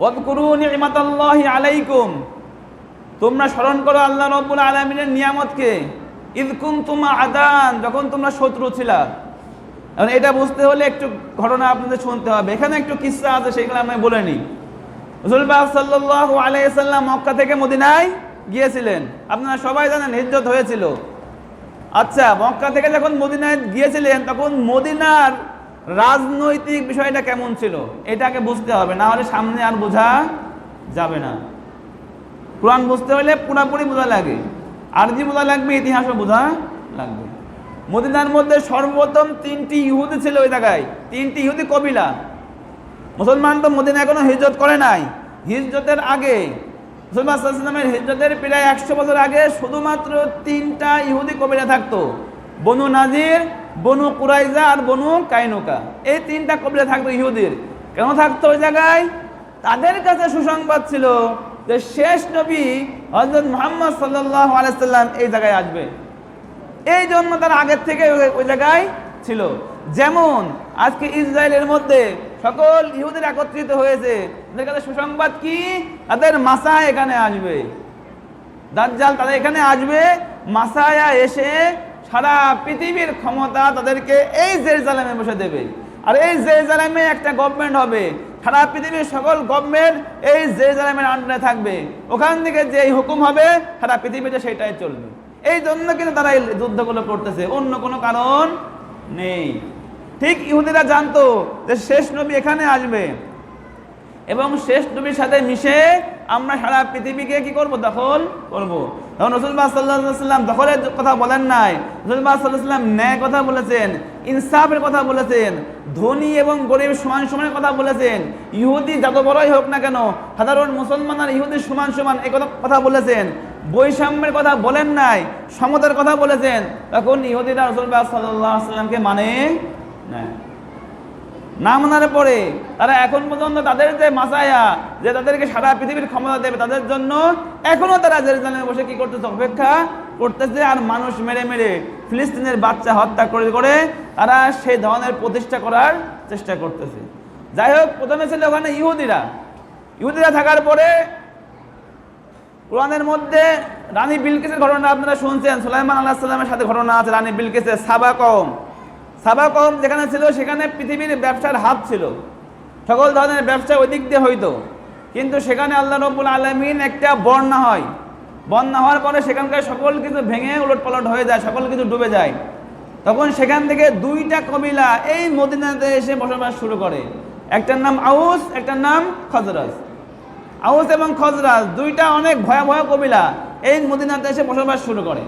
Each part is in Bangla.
ওয়াদকুরু নি'মাতাল্লাহি আলাইকুম। তোমরা স্মরণ করো আল্লাহ রব্বুল আলমিনের নিয়ামতকে। ইদ কুনতুম আদান যখন তোমরা শত্রু ছিলা। এখন এটা বুঝতে হলে একটু ঘটনা আপনাদের শুনতে হবে। এখানে একটু কিস্সা আছে সেগুলো আমি বলে নিই। রসুলবাহ সাল্লাহ আলাইসাল্লাম মক্কা থেকে মদিনায় গিয়েছিলেন। আপনারা সবাই জানেন হিজ্জত হয়েছিল। আচ্ছা মক্কা থেকে যখন মদিনায় গিয়েছিলেন, তখন মদিনার রাজনৈতিক বিষয়টা কেমন ছিল? এটাকে বুঝতে হবে, না হলে সামনে আর বোঝা যাবে না। কোরআন বুঝতে হলে পুরাপুরি বোঝা লাগে। আরজি বোঝা লাগবে, ইতিহাসও বোঝা লাগবে। মদিনার মধ্যে সর্বপ্রথম তিনটি ইহুদি ছিল ওই জায়গায়। তিনটি ইহুদি কবিলা। মুসলমান তো মদিনা এখনও হিজরত করে নাই। হিজরতের আগে মুসলমানের হিজরতের প্রায় একশো বছর আগে শুধুমাত্র তিনটা ইহুদি কবিরা থাকতো। বনু নাজির বনু কুরাইজা আর বনু কাইনুকা। এই তিনটা কবিরা থাকতো ইহুদির। কেন থাকতো ওই জায়গায়? তাদের কাছে সুসংবাদ ছিল যে শেষ নবী হজরত মোহাম্মদ সাল্লাহ আলাইসাল্লাম এই জায়গায় আসবে। এই জন্য তারা আগের থেকে ওই জায়গায় ছিল। যেমন আজকে ইসরায়েলের মধ্যে সকল ইহুদের একত্রিত হয়েছে। তাদের কাছে সুসংবাদ কি? তাদের মাসা এখানে আসবে। দাজ্জাল তারা এখানে আসবে, মাসায়া এসে সারা পৃথিবীর ক্ষমতা তাদেরকে এই জেরুজালেমে বসে দেবে। আর এই জেরুজালেমে একটা গভর্নমেন্ট হবে। সারা পৃথিবীর সকল গভর্নমেন্ট এই জেরুজালেমের আন্ডারে থাকবে। ওখান থেকে যে হুকুম হবে, সারা পৃথিবীতে সেটাই চলবে। এই জন্য কিন্তু তারা এই যুদ্ধগুলো করতেছে। অন্য কোনো কারণ নেই। ঠিক ইহুদিরা জানতো যে শেষ নবী এখানে আসবে। এবং শেষ নবীর সাথে মিশে আমরা সারা পৃথিবীকে কি করব? দখল করব। তখন রসুলবাহ সাল্লাহ সাল্লাম দখলের কথা বলেন নাই। রসুলবাহ সাল্লাহ সাল্লাম ন্যায় কথা বলেছেন, ইনসাফের কথা বলেছেন, ধনী এবং গরিব সমান সমানের কথা বলেছেন, ইহুদি যত বড়ই হোক না কেন, সাধারণ মুসলমান আর ইহুদি সমান সমান কথা কথা বলেছেন। বৈষম্যের কথা বলেন নাই, সমতার কথা বলেছেন। তখন ইহুদিরা রসুলবাহ সাল্লাহ সাল্লামকে মানে না না মানার পরে তারা এখন পর্যন্ত তাদের যে মাসায়া, যে তাদেরকে সারা পৃথিবীর ক্ষমতা দেবে, তাদের জন্য এখনও তারা জেরুজালেমে বসে কি করতেছে? অপেক্ষা করতেছে আর মানুষ মেরে মেরে ফিলিস্তিনের বাচ্চা হত্যা করে করে তারা সেই ধরনের প্রতিষ্ঠা করার চেষ্টা করতেছে। যাই হোক, প্রথমে ছিল ওখানে ইহুদিরা। ইহুদিরা থাকার পরে কোরআনের মধ্যে রানী বিলকিসের ঘটনা আপনারা শুনছেন, সুলাইমান আল্লাহ সাল্লামের সাথে ঘটনা আছে, রানী বিলকিসের সাবা কম সাবা কম যেখানে ছিল, সেখানে পৃথিবীর ব্যবসার হাত ছিল। সকল ধরনের ব্যবসা ওই দিক দিয়ে হইতো। কিন্তু সেখানে আল্লাহ রব্বুল আলমিন একটা বন্যা হয়। বন্যা হওয়ার পরে সেখানকার সকল কিছু ভেঙে উলট পালট হয়ে যায়, সকল কিছু ডুবে যায়। তখন সেখান থেকে দুইটা কবিলা এই মদিনাতে এসে বসবাস শুরু করে। একটার নাম আউস, একটার নাম খজরাজ। আউস এবং খজরাজ দুইটা অনেক ভয়াবহ কবিলা এই মদিনাতে এসে বসবাস শুরু করে।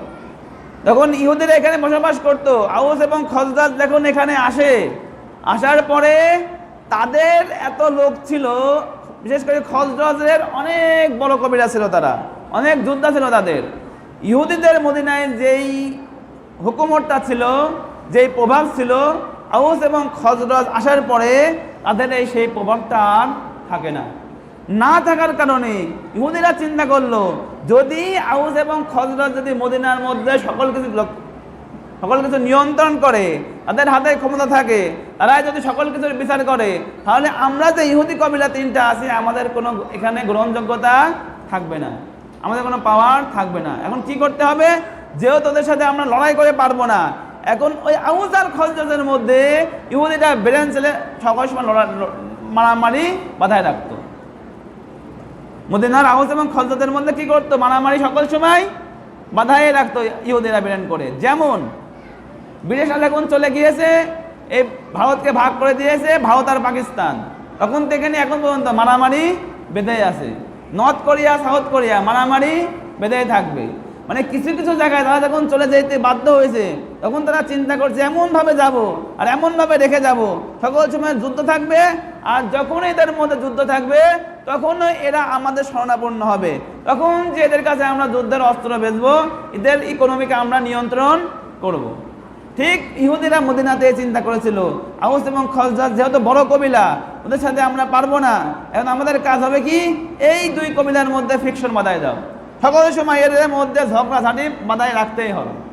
তখন ইহুদিরা এখানে বসবাস করত। আউস এবং খজরাজ যখন এখানে আসে। আসার পরে তাদের এত লোক ছিল, বিশেষ করে খজরাজের অনেক বড় কবিরা ছিল তারা, অনেক যোদ্ধা ছিল তাদের। ইহুদিদের মদিনায় যেই হুকুমতটা ছিল, যেই প্রভাব ছিল, আউস এবং খজরাজ আসার পরে তাদের এই সেই প্রভাবটা আর থাকে না। না থাকার কারণে ইহুদিরা চিন্তা করল যদি আউস এবং খজরাজ যদি মদিনার মধ্যে সকল কিছু সকল কিছু নিয়ন্ত্রণ করে, তাদের হাতে ক্ষমতা থাকে, তারাই যদি সকল কিছুর বিচার করে, তাহলে আমরা যে ইহুদি কবিলা তিনটা আছি, আমাদের কোনো এখানে গ্রহণযোগ্যতা থাকবে না। আমাদের কোনো পাওয়ার থাকবে না। এখন কি করতে হবে? যেহেতু তোদের সাথে আমরা লড়াই করে পারব না, এখন ওই আউস আর খজরাজের মধ্যে ইহুদিটা ব্রেন ছেলে সকল সময় লড়া, মারামারি বাধায় রাখতো। মদিনার আউস এবং খলজাদের মধ্যে কি করতো? মারামারি সকল সময় বাধাই রাখতো ইহুদিরা বেরেন করে। যেমন ব্রিটিশ এখন চলে গিয়েছে, এই ভারতকে ভাগ করে দিয়েছে ভারত আর পাকিস্তান। তখন থেকে নিয়ে এখন পর্যন্ত মারামারি বেঁধে আছে। নর্থ কোরিয়া, সাউথ কোরিয়া মারামারি বেঁধেই থাকবে। মানে কিছু কিছু জায়গায় তারা যখন চলে যেতে বাধ্য হয়েছে, তখন তারা চিন্তা করছে, এমনভাবে যাব আর এমনভাবে রেখে যাব। সকল সময় যুদ্ধ থাকবে আর যখনই তার মধ্যে যুদ্ধ থাকবে তখন এরা আমাদের শরণাপন্ন হবে। তখন যে এদের কাছে আমরা যুদ্ধের অস্ত্র বেচবো, এদের ইকোনমিকে আমরা নিয়ন্ত্রণ করব। ঠিক ইহুদিরা মদিনাতে চিন্তা করেছিল, আউস এবং খলজাজ যেহেতু বড় কবিলা, ওদের সাথে আমরা পারব না। এখন আমাদের কাজ হবে কি? এই দুই কবিলার মধ্যে ফিকশন বাধায় দাও। সকল সময় এদের মধ্যে ঝগড়াঝাটি বাধায় রাখতেই হবে।